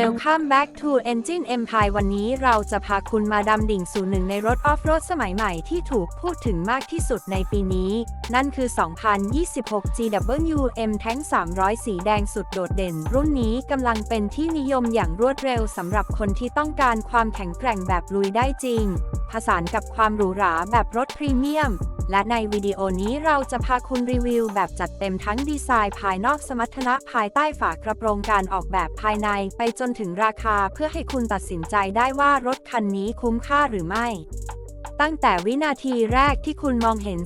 Welcome back to Engine Empire วันนี้เราจะพาคุณมาดำดิ่งสู่หนึ่งในรถออฟโรดสมัยใหม่ที่ถูกพูดถึงมากที่สุดในปีนี้ นั่นคือ 2026 GW M Tank 300 สีแดงสุดโดดเด่น รุ่นนี้กำลังเป็นที่นิยมอย่างรวดเร็วสำหรับคนที่ต้องการความแข็งแกร่งแบบลุยได้จริง ผสานกับความหรูหราแบบรถพรีเมียม และในวิดีโอนี้เราจะพาคุณรีวิวแบบจัดเต็มทั้งดีไซน์ภายนอกสมรรถนะภายใต้ฝากระโปรงการออกแบบภายในไปจนถึงราคาเพื่อให้คุณตัดสินใจได้ว่ารถคันนี้คุ้มค่าหรือไม่ ตั้งแต่วินาทีแรกที่คุณมองเห็น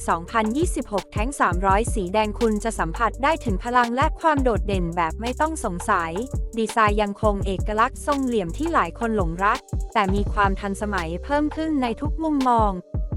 2026 แท้ง 300 สีแดงคุณจะสัมผัสได้ถึงพลังและความโดดเด่นแบบไม่ต้องสงสัย ดีไซน์ยังคงเอกลักษณ์ทรงเหลี่ยมที่หลายคนหลงรัก แต่มีความทันสมัยเพิ่มขึ้นในทุกมุมมอง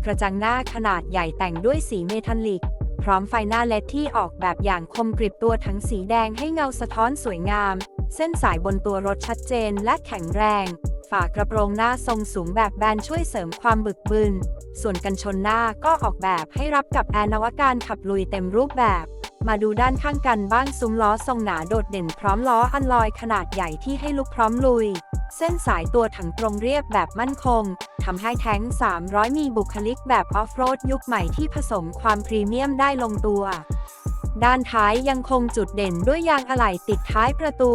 กระจังหน้าขนาดใหญ่แต่งด้วยสีเมทัลลิก พร้อมไฟหน้าเลดที่ออกแบบอย่างคมกริบตัวทั้งสีแดงให้เงาสะท้อนสวยงาม เส้นสายบนตัวรถชัดเจนและแข็งแรง ฝากระโปรงหน้าทรงสูงแบบแบนช่วยเสริมความบึกบึน ส่วนกันชนหน้าก็ออกแบบให้รับกับแอร์นวการขับลุยเต็มรูปแบบมาดูด้านข้างกันบ้างซุ้มล้อทรงหนาโดดเด่นพร้อมล้ออันลอยขนาดใหญ่ที่ให้ลุกพร้อมลุย เส้นสายตัวถังตรงเรียบแบบมั่นคงทำให้แท้ง 300 มีบุคลิกแบบออฟโรดยุคใหม่ที่ผสมความพรีเมียมได้ลงตัว ด้านท้ายยังคงจุดเด่นด้วยยางอะไหล่ติดท้ายประตู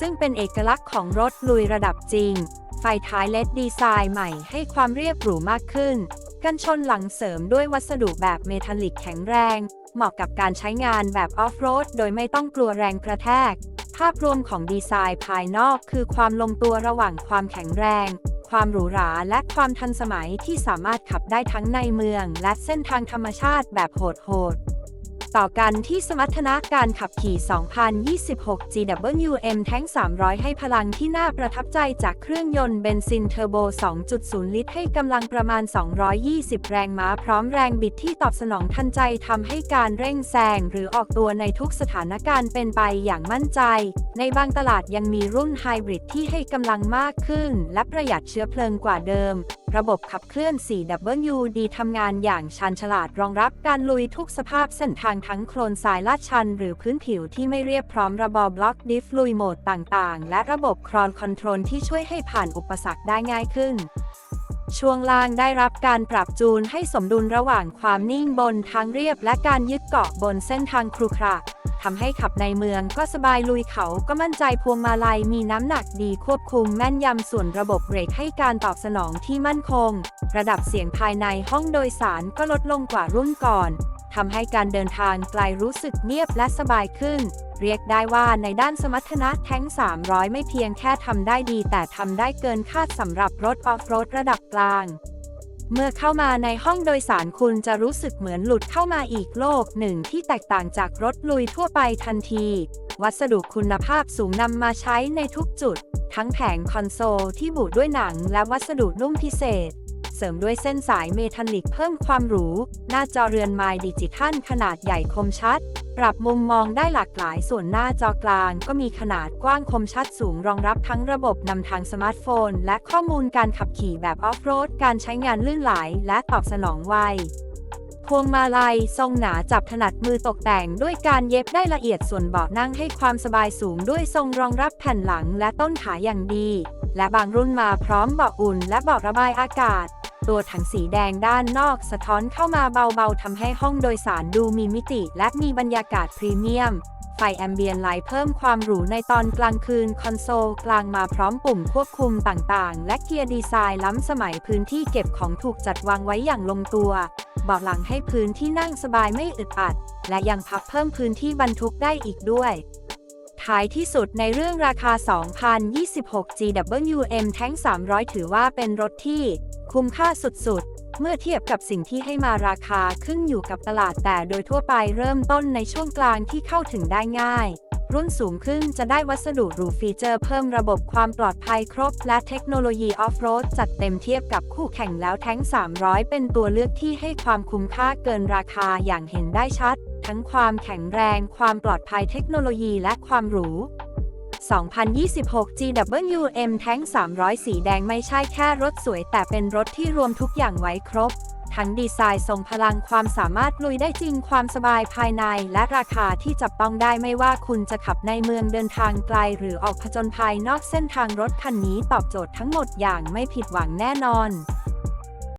ซึ่งเป็นเอกลักษณ์ของรถลุยระดับจริง ไฟท้ายเลดดีไซน์ใหม่ให้ความเรียบหรูมากขึ้น กันชนหลังเสริมด้วยวัสดุแบบเมทัลลิกแข็งแรง เหมาะกับการใช้งานแบบออฟโรดโดยไม่ต้องกลัวแรงกระแทก ภาพรวมของดีไซน์ภายนอกคือความลงตัวระหว่างความแข็งแรง ความหรูหราและความทันสมัยที่สามารถขับได้ทั้งในเมือง และเส้นทางธรรมชาติแบบโหดๆ ต่อกันที่สมรรถนะการขับขี่ 2026 GWM Tank 300 ให้พลังที่น่าประทับใจจากเครื่องยนต์เบนซินเทอร์โบ 2.0 ลิตร ให้กำลังประมาณ 220 แรงม้าพร้อมแรงบิดที่ตอบสนองทันใจทำให้การเร่งแซงหรือออกตัวในทุกสถานการณ์เป็นไปอย่างมั่นใจ ในบางตลาดยังมีรุ่นไฮบริดที่ให้กำลังมากขึ้น และประหยัดเชื้อเพลิงกว่าเดิม ระบบขับเคลื่อน 4WD ทำงานอย่างชาญฉลาดรองรับการลุยทุกสภาพเส้นทางทั้งโคลนทรายลาดชัน หรือพื้นผิวที่ไม่เรียบพร้อมระบบบล็อกดิฟลุยโหมดต่างๆ และระบบครอนคอนโทรลที่ช่วยให้ผ่านอุปสรรคได้ง่ายขึ้น ช่วงล่างได้รับการปรับจูนให้สมดุลระหว่างความนิ่งบนทางเรียบและการยึดเกาะบนเส้นทางครุขระ ทำให้ขับในเมืองก็สบายลุยเขาก็มั่นใจพวงมาลัยมีน้ำหนักดีควบคุมแม่นยำส่วนระบบเบรกให้การตอบสนองที่มั่นคง ระดับเสียงภายในห้องโดยสารก็ลดลงกว่ารุ่นก่อนทำให้การเดินทางไกลรู้สึกเงียบและสบายขึ้น เรียกได้ว่าในด้านสมรรถนะแท้ง 300 ไม่เพียงแค่ทำได้ดี แต่ทำได้เกินคาดสำหรับรถออฟโรดระดับกลาง เมื่อเข้ามาในห้องโดยสารคุณจะรู้สึกเหมือนหลุดเข้ามาอีกโลกหนึ่งที่แตกต่างจากรถลุยทั่วไปทันที วัสดุคุณภาพสูงนำมาใช้ในทุกจุด ทั้งแผงคอนโซลที่บุด้วยหนังและวัสดุนุ่มพิเศษ เสริมด้วยเส้นสายเมทัลลิกเพิ่มความหรู หน้าจอเรือนไมล์ดิจิทัลขนาดใหญ่คมชัด ปรับมุมมองได้หลากหลายส่วนหน้าจอกลางก็มีขนาดกว้างคมชัดสูงรองรับทั้งระบบนำทางสมาร์ทโฟน และข้อมูลการขับขี่แบบออฟโรด การใช้งานลื่นไหลและตอบสนองไวพวงมาลัยทรงหนาจับถนัดมือตกแต่งด้วยการเย็บได้ละเอียดส่วนเบาะนั่งให้ความสบายสูงด้วยทรงรองรับแผ่นหลังและต้นขาอย่างดี และบางรุ่นมาพร้อมเบาะอุ่นและเบาะระบายอากาศ ตัวถังสีแดงด้านนอกสะท้อนเข้ามาเบาๆทำให้ห้องโดยสารดูมีมิติ และมีบรรยากาศพรีเมียม ไฟแอมเบียนไลท์เพิ่มความหรูในตอนกลางคืน คอนโซลกลางมาพร้อมปุ่มควบคุมต่างๆ และเกียร์ดีไซน์ล้ำสมัยพื้นที่เก็บของถูกจัดวางไว้อย่างลงตัวเบาะหลังให้พื้นที่นั่งสบายไม่อึดอัด และยังพับเพิ่มพื้นที่บรรทุกได้อีกด้วย ท้ายที่สุดในเรื่องราคา 2026 GWM Tank 300 ถือว่าเป็นรถที่คุ้มค่าสุดๆ เมื่อเทียบกับสิ่งที่ให้มาราคาขึ้นอยู่กับตลาดแต่โดยทั่วไปเริ่มต้นในช่วงกลางที่เข้าถึงได้ง่าย รุ่นสูงขึ้นจะได้วัสดุหรูฟีเจอร์เพิ่มระบบความปลอดภัยครบ และเทคโนโลยีออฟโรดจัดเต็มเทียบกับคู่แข่งแล้วแท้ง 300 เป็นตัวเลือกที่ให้ความคุ้มค่าเกินราคาอย่างเห็นได้ชัด ทั้งความแข็งแรง ความปลอดภัยเทคโนโลยีและความหรู 2026 GWM Tank 300 สีแดงไม่ใช่แค่รถสวย แต่เป็นรถที่รวมทุกอย่างไว้ครบ ทั้งดีไซน์ทรงพลังความสามารถลุยได้จริงความสบายภายใน และราคาที่จับต้องได้ไม่ว่าคุณจะขับในเมืองเดินทางไกล หรือออกผจญภัยนอกเส้นทางรถคันนี้ตอบโจทย์ทั้งหมดอย่างไม่ผิดหวังแน่นอน